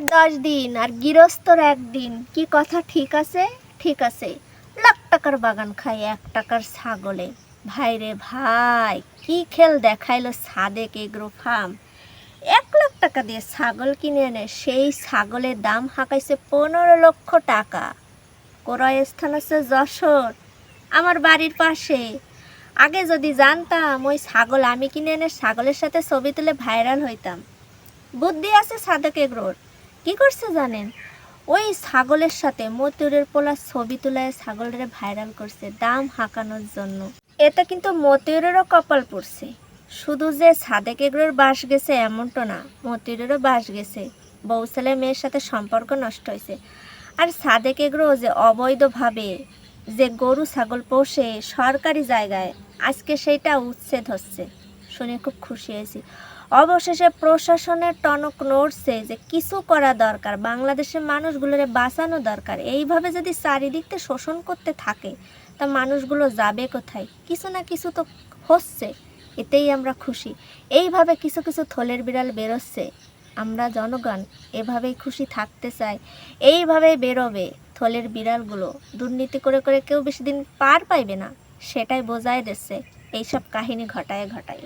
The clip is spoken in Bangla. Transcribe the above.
মালিকের দশ দিন আর গৃহস্থর একদিন। কি কথা? ঠিক আছে? ঠিক আছে। লাখ টাকার বাগান খায় এক টাকার ছাগলে। ভাই রে ভাই, কি খেল দেখাইলো সাদেক এগ্রো ফার্ম। এক লাখ টাকা দিয়ে ছাগল কিনে এনে সেই ছাগলের দাম হাঁকাইছে পনেরো লক্ষ টাকা। ক্রয় স্থান আছে যশোর, আমার বাড়ির পাশে। আগে যদি জানতাম ওই ছাগল আমি কিনে এনে ছাগলের সাথে ছবি তুলে ভাইরাল হইতাম। বুদ্ধি আছে সাদেক এগ্রোর। কি করছে জানেন? ওই ছাগলের সাথে মতিউরের পোলা ছবি তুলায় ছাগলের ভাইরাল করছে, দাম হাঁকানোর জন্য। এতে কিন্তু মতিউরেরও কপাল পড়ছে। শুধু যে সাদেক এগ্রোর বাস গেছে এমনটা না, মতিউরেরও বাস গেছে। বউ ছেলে মেয়ের সাথে সম্পর্ক নষ্ট হয়েছে। আর সাদেক এগ্রো যে অবৈধভাবে যে গরু ছাগল পোষে সরকারি জায়গায়, আজকে সেইটা উচ্ছেদ হচ্ছে। শুনে খুব খুশি হয়েছি। অবশেষে প্রশাসনের টনক নড়ছে যে কিছু করা দরকার, বাংলাদেশের মানুষগুলোরে বাঁচানো দরকার। এইভাবে যদি চারিদিকতে শোষণ করতে থাকে, তা মানুষগুলো যাবে কোথায়? কিছু না কিছু তো হচ্ছে, এতেই আমরা খুশি। এইভাবে কিছু কিছু থলের বিড়াল বেরোচ্ছে, আমরা জনগণ এভাবেই খুশি থাকতে চাই। এইভাবেই বেরোবে থলের বিড়ালগুলো। দুর্নীতি করে করে কেউ বেশি দিন পার পাইবে না, সেটাই বোঝায় দিচ্ছে এইসব কাহিনী ঘটায় ঘটায়।